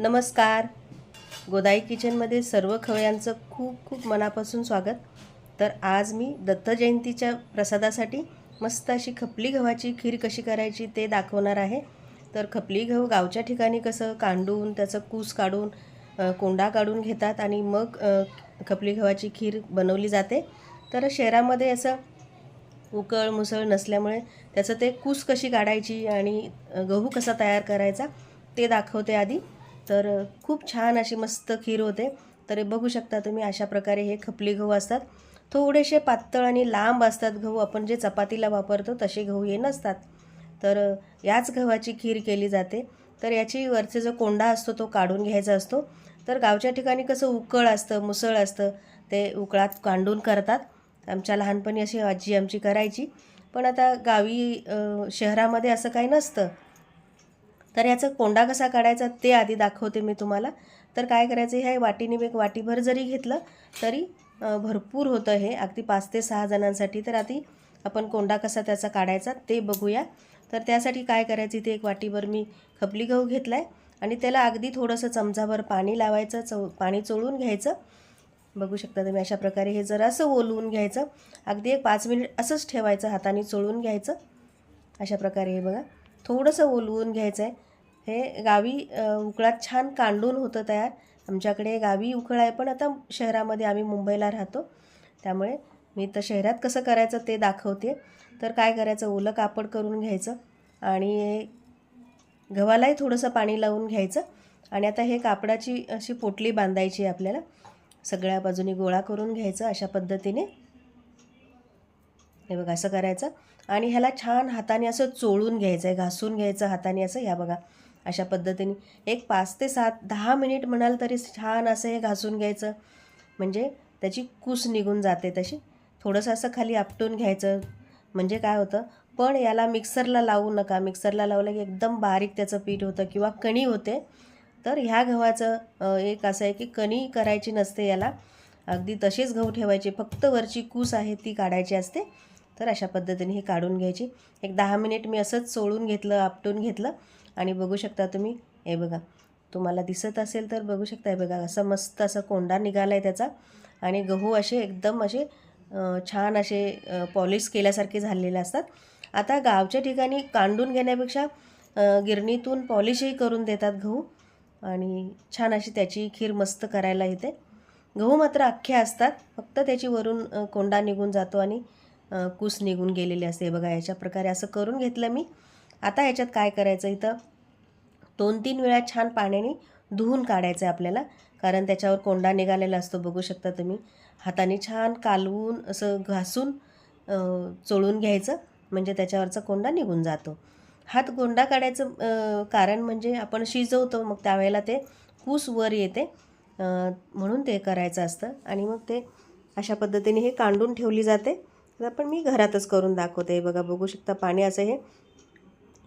नमस्कार. गोदाई किचनमध्ये सर्व खवयांचं खूप खूप मनापासून स्वागत. तर आज मी दत्त जयंतीच्या प्रसादासाठी मस्त अशी खपली गव्हाची खीर कशी करायची ते दाखवणार आहे. तर खपली गहू गावच्या ठिकाणी कसं कांडून त्याचं कूस काढून कोंडा काढून घेतात आणि मग खपली गव्हाची खीर बनवली जाते. तर शहरामध्ये असं उकळ मुसळ नसल्यामुळे त्याचं ते कूस कशी काढायची आणि गहू कसा तयार करायचा ते दाखवते आधी. तर खूप छान अशी मस्त खीर होते. तर हे बघू शकता तुम्ही अशा प्रकारे हे खपली गहू असतात. थोडेसे पातळ आणि लांब असतात गहू. आपण जे चपातीला वापरतो तसे गहू हे नसतात. तर याच गव्हाची खीर केली जाते. तर याची वरचे जो कोंडा असतो तो काढून घ्यायचा असतो. तर गावच्या ठिकाणी कसं उकळ असतं मुसळ असतं ते उकळात कांडून करतात. आमच्या लहानपणी अशी आजी आमची करायची. पण आता गावी शहरामध्ये असं काही नसतं. तर याचा कोंडा कसा काढायचा ते आधी दाखवते मी तुम्हाला. तर काय करायचं ह्या वाटीने मी एक वाटीभर जरी घेतलं तरी भरपूर होतं हे. अगदी पाच ते सहा जणांसाठी तर आधी आपण कोंडा कसा त्याचा काढायचा ते बघूया. तर त्यासाठी काय करायचं इथे एक वाटीभर मी खपली गहू घेतला आहे आणि त्याला अगदी थोडंसं चमचाभर पाणी लावायचं चव पाणी चोळून घ्यायचं. बघू शकता तुम्ही अशा प्रकारे हे जरा असं ओलवून घ्यायचं. अगदी एक पाच मिनिट असंच ठेवायचं हाताने चोळून घ्यायचं. अशा प्रकारे हे बघा. थोडंसं ओलवून घ्यायचं आहे. हे गावी उकळात छान कांडून होतं तयार. आमच्याकडे गावी उकळ आहे पण आता शहरामध्ये आम्ही मुंबईला राहतो. त्यामुळे मी तर शहरात कसं करायचं ते दाखवते. तर काय करायचं ओलं कापड करून घ्यायचं आणि गव्हालाही थोडंसं पाणी लावून घ्यायचं. आणि आता हे कापडाची अशी पोटली बांधायची आहे आपल्याला. सगळ्या बाजूनी गोळा करून घ्यायचं अशा पद्धतीने. हे बघा असं करायचं. आणि ह्याला छान हाताने असं चोळून घ्यायचं आहे घासून घ्यायचं हाताने असं ह्या बघा. अशा पद्धतीने एक पाच ते सात दहा मिनिट म्हणाल तरी छान असं हे घासून घ्यायचं. म्हणजे त्याची कूस निघून जाते तशी. थोडंसं असं खाली आपटून घ्यायचं. म्हणजे काय होतं पण याला मिक्सरला लावू नका. मिक्सरला लावलं की एकदम बारीक त्याचं पीठ होतं किंवा कणी होते तर ह्या गव्हाचं एक असं आहे की कणी करायची नसते याला. अगदी तसेच गहू ठेवायचे. फक्त वरची कूस आहे ती काढायची असते. तर अशा पद्धतीने ही काढून घ्यायची. एक दहा मिनिट मी असंच सोडून घेतलं आपटून घेतलं. आणि बघू शकता तुम्ही हे बघा. तुम्हाला दिसत असेल तर बघू शकता हे बघा असं मस्त असा कोंडा निघाला आहे त्याचा. आणि गहू असे एकदम असे छान असे पॉलिश केल्यासारखे झालेले असतात. आता गावच्या ठिकाणी कांडून घेण्यापेक्षा गिरणीतून पॉलिशही करून देतात गहू. आणि छान अशी त्याची खीर मस्त करायला येते. गहू मात्र अख्खे असतात फक्त त्याची वरून कोंडा निघून जातो आणि कूस निघून गेलेले असते. बघा याच्या प्रकारे असं करून घेतलं मी. आता याच्यात काय करायचं इथं? दोन तीन वेळा छान पाण्याने धुवून काढायचं आहे आपल्याला. कारण त्याच्यावर कोंडा निघालेला असतो बघू शकता तुम्ही. हाताने छान कालवून असं घासून चोळून घ्यायचं. म्हणजे त्याच्यावरचा कोंडा निघून जातो. हात कोंडा काढायचं कारण म्हणजे आपण शिजवतो मग त्यावेळेला ते कूस वर येते. म्हणून ते करायचं असतं. आणि मग ते अशा पद्धतीने हे कांडून ठेवली जाते. तर पण मी घरातच करून दाखवते. बघा बघू शकता पाणी असं हे.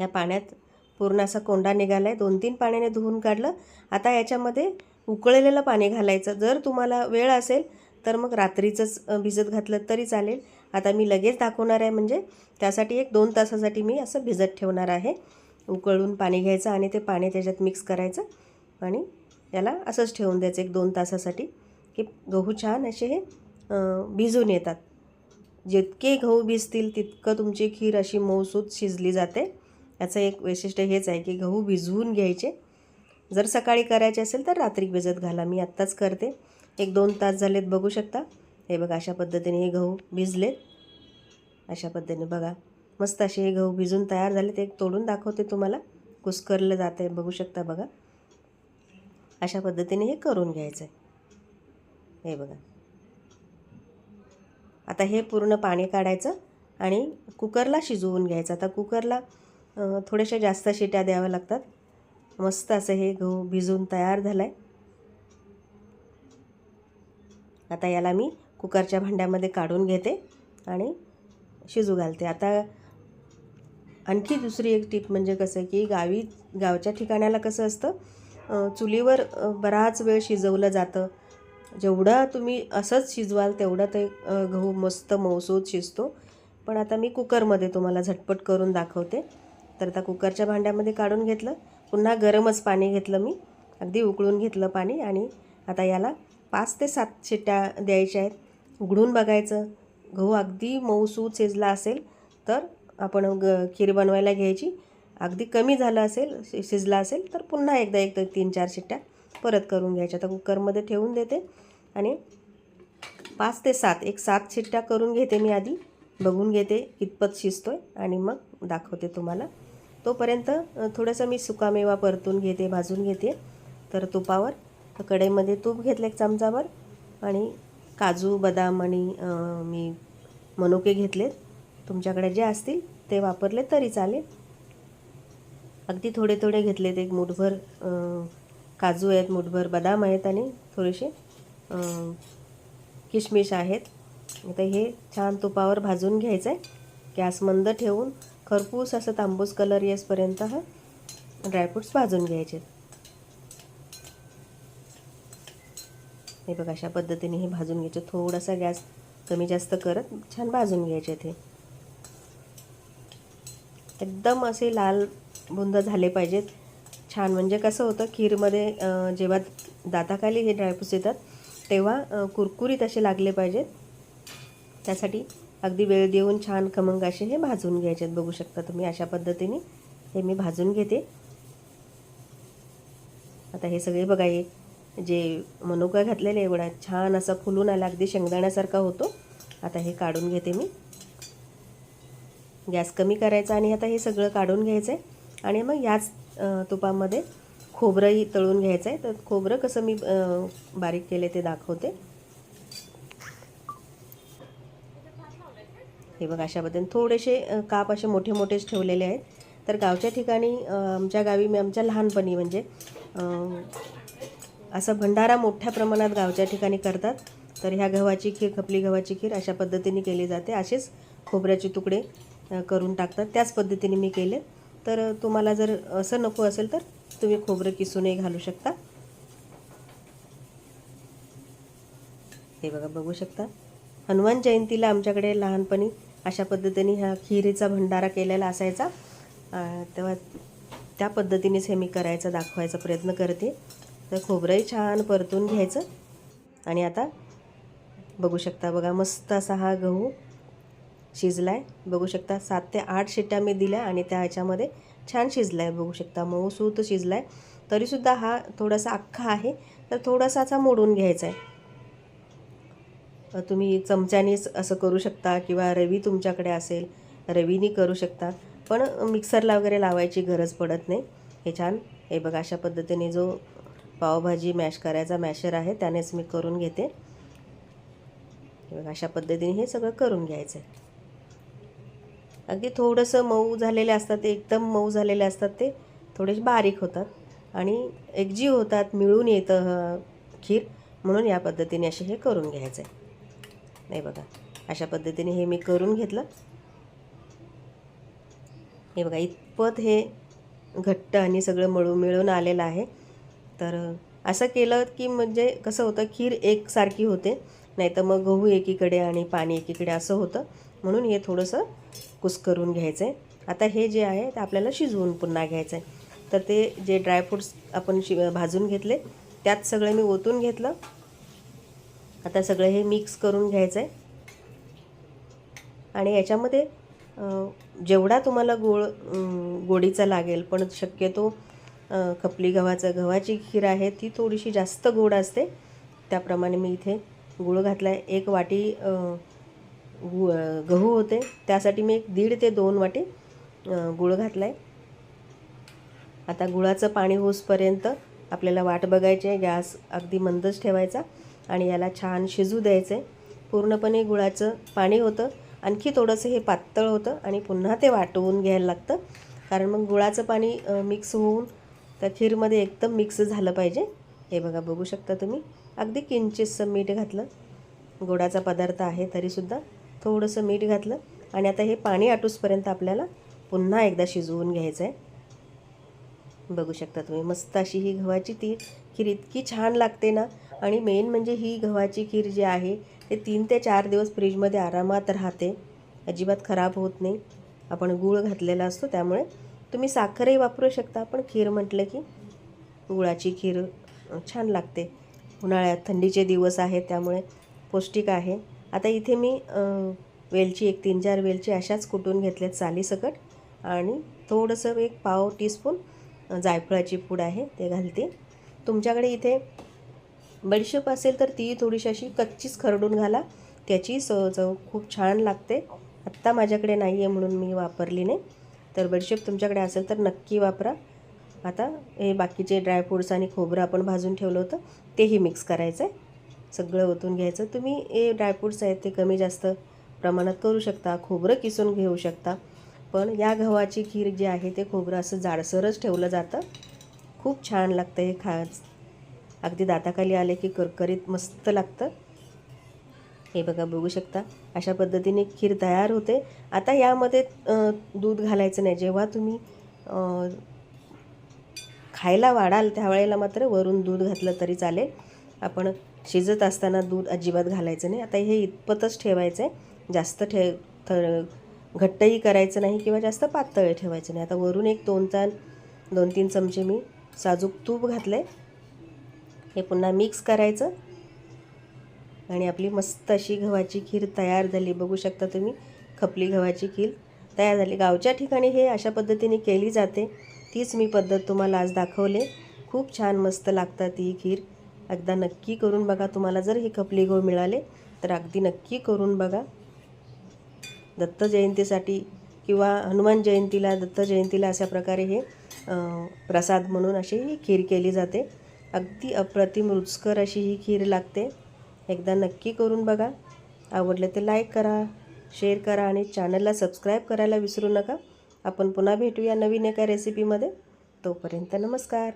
या पाण्यात पूर्ण असा कोंडा निघाला आहे दोन तीन पाण्याने धुवून काढलं. आता याच्यामध्ये उकळलेलं पाणी घालायचं. जर तुम्हाला वेळ असेल तर मग रात्रीचंच भिजत घातलं तरी चालेल. आता मी लगेच दाखवणार आहे म्हणजे त्यासाठी एक दोन तासासाठी मी असं भिजत ठेवणार आहे. उकळून पाणी घ्यायचं आणि ते पाणी त्याच्यात मिक्स करायचं आणि याला असंच ठेवून द्यायचं एक दोन तासासाठी की गहू छान असे हे भिजून येतात. जितके गहू भिजतील तितकं तुमची खीर अशी मऊसूत शिजली जाते. याचं एक वैशिष्ट्य हेच आहे की गहू भिजवून घ्यायचे. जर सकाळी करायचे असेल तर रात्री भिजत घाला. मी आत्ताच करते. एक दोन तास झालेत बघू शकता. हे बघा अशा पद्धतीने हे गहू भिजलेत. अशा पद्धतीने बघा. मस्त असे हे गहू भिजून तयार झाले ते तोडून दाखवते तुम्हाला. कुस्करलं जात आहे बघू शकता बघा. अशा पद्धतीने हे करून घ्यायचं आहे हे बघा. आता हे पूर्ण पाणी काढायचं आणि कुकरला शिजवून घ्यायचं. आता कुकरला थोड्याशा जास्त शिट्या द्याव्या लागतात. मस्त असं हे गहू भिजून तयार झालं आहे आता याला मी कुकरच्या भांड्यामध्ये काढून घेते आणि शिजू घालते. आता आणखी दुसरी एक टीप म्हणजे कसं की गावी गावच्या ठिकाणाला कसं असतं चुलीवर बराच वेळ शिजवलं जातं. जेवढा तुम्ही असंच शिजवाल तेवढा ते गहू मस्त मौसूद शिजतो. पण आता मी कुकरमध्ये तुम्हाला झटपट करून दाखवते. तर आता कुकरच्या भांड्यामध्ये काढून घेतलं. पुन्हा गरमच पाणी घेतलं मी. अगदी उकळून घेतलं पाणी आणि आता याला पाच ते सात शिट्ट्या द्यायच्या आहेत. उघडून बघायचं. गहू अगदी मऊसूत शिजला असेल तर आपण ग खीर बनवायला घ्यायची. अगदी कमी झालं असेल शि- शिजला असेल तर पुन्हा एकदा एक तीन चार शिट्ट्या परत करून घ्यायच्या. तर कुकरमध्ये ठेवून देते आणि पाच ते सात एक सात शिट्ट्या करून घेते मी आधी. बघून घेते कितपत शिजतोय आणि मग दाखवते तुम्हाला. तोपर्यंत थोडंसं मी सुकामेवा परतून घेते भाजून घेते. तर तुपावर कढईमध्ये तूप घेतलं एक चमचावर आणि काजू बदाम आणि मी मनुके घेतलेत. तुमच्याकडे जे असतील ते वापरले तरी चालेल. अगदी थोडे थोडे घेतलेत एक मुठभर काजू आहेत मुठभर बदाम आहेत आणि थोडेसे किशमिश आहेत. आता हे छान तुपावर भाजून घ्यायचं आहे गॅस मंद ठेवून खरपूस असं तांबूस कलर येसपर्यंत हा ड्रायफ्रूट्स भाजून घ्यायचे. हे बघा अशा पद्धतीने हे भाजून घ्यायचे. थोडासा गॅस कमी जास्त करत छान भाजून घ्यायचे ते. एकदम असे लाल बुंद झाले पाहिजेत. छान. म्हणजे कसं होतं खीरमध्ये जेव्हा दाताखाली हे ड्रायफ्रूट्स येतात तेव्हा कुरकुरीत असे लागले पाहिजेत. त्यासाठी अगदी वेळ देऊन छान खमंग असे हे भाजून घ्यायचे आहेत. बघू शकता तुम्ही अशा पद्धतीने हे मी भाजून घेते. आता हे सगळे बघा हे जे मनुका घातलेले एवढा छान असा फुलून आला अगदी शेंगदाण्यासारखा होतो. आता हे काढून घेते मी. गॅस कमी करायचा आणि आता हे सगळं काढून घ्यायचं आहे आणि मग याच तुपामध्ये खोबरंही तळून घ्यायचं आहे तर खोबरं कसं मी बारीक केले ते दाखवते. हे बघा अशा पद्धतीने थोडेसे काप असे मोठे मोठेच ठेवलेले आहेत. तर गावच्या ठिकाणी आमच्या गावी मी आमच्या लहानपणी म्हणजे असा भंडारा मोठ्या प्रमाणात गावच्या ठिकाणी करतात. तर ह्या गव्हाची खीर खपली गव्हाची खीर अशा पद्धतीने केली जाते. असेच खोबऱ्याचे तुकडे करून टाकतात. त्याच पद्धतीने मी केले. तर तुम्हाला जर असं नको असेल तर तुम्ही खोबरं किसूनही घालू शकता. हे बघा बघू शकता. हनुमान जयंतीला आमच्याकडे लहानपणी अशा पद्धतीने ह्या खिरीचा भंडारा केलेला असायचा. तेव्हा त्या पद्धतीनेच हे मी करायचा दाखवायचा प्रयत्न करते. तर खोबरंही छान परतून घ्यायचं. आणि आता बघू शकता बघा मस्त असा हा गहू शिजला आहे बघू शकता सात ते आठ शिट्ट्या मी दिल्या आणि त्या ह्याच्यामध्ये छान शिजला आहे बघू शकता मऊसूत शिजला आहे तरीसुद्धा हा थोडासा अख्खा आहे. तर थोडासा असा मोडून घ्यायचा आहे तुम्ही चमच्यानेच असं करू शकता किंवा रवी तुमच्याकडे असेल रवीनी करू शकता. पण मिक्सरला वगैरे लावायची गरज पडत नाही. हे छान. हे बघा अशा पद्धतीने जो पावभाजी मॅश करायचा मॅशर आहे त्यानेच मी करून घेते. बघा अशा पद्धतीने हे सगळं करून घ्यायचं आहे अगदी थोडंसं मऊ झालेले असतात ते एकदम मऊ झालेले असतात ते थोडेसे बारीक होतात. आणि एकजीव होतात मिळून येतं खीर म्हणून या पद्धतीने असे हे करून घ्यायचं आहे नाही बघा अशा पद्धतीने हे मी करून घेतलं. हे बघा इतपत हे घट्ट आणि सगळं मळून मिळून आलेलं आहे. तर असं केलं की म्हणजे कसं होतं खीर एकसारखी होते नाही तर मग गहू एकीकडे आणि पाणी एकीकडे असं होतं. म्हणून हे थोडंसं कुस्करून घ्यायचं आहे आता हे जे आहे ते आपल्याला शिजवून पुन्हा घ्यायचं आहे तर ते जे ड्रायफ्रूट्स आपण शि भाजून घेतले त्यात सगळं मी ओतून घेतलं. आता सगळं हे मिक्स करून घ्यायचं आहे आणि याच्यामध्ये जेवढा तुम्हाला गोळ गोडीचा लागेल पण शक्यतो खपली गव्हाचं गव्हाची खीर आहे ती थोडीशी जास्त गोड असते. त्याप्रमाणे मी इथे गुळ घातला आहे एक वाटी गु गहू होते. त्यासाठी मी एक दीड ते दोन वाटी गुळ घातला आहे आता गुळाचं पाणी होसपर्यंत आपल्याला वाट बघायची आहे. गॅस अगदी मंदच ठेवायचा आणि याला छान शिजू द्यायचं आहे पूर्णपणे गुळाचं पाणी होतं. आणखी थोडंसं हे पातळ होतं आणि पुन्हा ते वाटवून घ्यायला लागतं. कारण मग गुळाचं पाणी मिक्स होऊन त्या खीरमध्ये एकदम मिक्स झालं पाहिजे. हे बघा बघू शकता तुम्ही. अगदी किंचितसं मीठ घातलं. गोडाचा पदार्थ आहे तरीसुद्धा. थोडंसं मीठ घातलं आणि आता हे पाणी आटूसपर्यंत आपल्याला पुन्हा एकदा शिजवून घ्यायचं आहे बघू शकता तुम्ही मस्त अशी ही गव्हाची ती खीर इतकी छान लागते ना. आणि मेन म्हणजे ही गव्हाची खीर जी आहे ते तीन ते चार दिवस फ्रीजमध्ये आरामात राहते. अजिबात खराब होत नाही. आपण गूळ घातलेला असतो त्यामुळे तुम्ही साखरही वापरू शकता पण खीर म्हटलं की गुळाची खीर छान लागते. उन्हाळ्यात थंडीचे दिवस आहेत त्यामुळे पौष्टिक आहे. आता इथे मी वेलची एक तीन चार वेलची अशाच कुटून घेतल्यात सालीसकट आणि थोडंसं एक पाव टीस्पून जायफळाची पूड आहे ते घालते. तुमच्याकडे इथे बडीशेप असेल तर ती थोडीशी अशी कच्चीच खरडून घाला. त्याची स चव खूप छान लागते. आत्ता माझ्याकडे नाही आहे म्हणून मी वापरली नाही. तर बडीशेप तुमच्याकडे असेल तर नक्की वापरा. आता हे बाकीचे ड्रायफ्रूट्स आणि खोबरं आपण भाजून ठेवलं होतं तेही मिक्स करायचं आहे सगळं ओतून घ्यायचं. तुम्ही हे ड्रायफ्रूट्स आहेत ते कमी जास्त प्रमाणात करू शकता खोबरं किसून घेऊ शकता. पण या गव्हाची खीर जी आहे ते खोबरं असं जाडसरच ठेवलं जातं. खूप छान लागतं हे खा अगदी दाताखाली आले की करकरीत मस्त लागतं. हे बघा बघू शकता. अशा पद्धतीने खीर तयार होते. आता यामध्ये दूध घालायचं नाही. जेव्हा तुम्ही खायला वाढाल त्यावेळेला मात्र वरून दूध घातलं तरी चालेल. आपण शिजत असताना दूध अजिबात घालायचं नाही. आता हे इतपतच ठेवायचं आहे जास्त ठे थ घट्टही करायचं नाही किंवा जास्त पातळ ठेवायचं नाही. आता वरून एक दोन तान दोन तीन चमचे मी साजूक तूप घातलं आहे हे पुन्हा मिक्स करायचं. आणि आपली मस्त अशी गव्हाची खीर तयार झाली. बघू शकता तुम्ही खपली गव्हाची खीर तयार झाली. गावच्या ठिकाणी हे अशा पद्धतीने केली जाते. तीच मी पद्धत तुम्हाला आज दाखवले. खूप छान मस्त लागतात ही खीर. एकदा नक्की करून बघा तुम्हाला जर हे खपली गहू मिळाले तर अगदी नक्की करून बघा. दत्त जयंतीसाठी किंवा हनुमान जयंतीला दत्त जयंतीला अशा प्रकारे हे प्रसाद म्हणून अशी ही खीर केली जाते. अगदी अप्रतिम रुचकर अशी ही खीर लागते. एकदा नक्की करून बघा. आवडले तर लाईक करा शेअर करा आणि चॅनलला सबस्क्राईब करायला विसरू नका. आपण पुन्हा भेटूया नवीन एका रेसिपीमध्ये तोपर्यंत नमस्कार.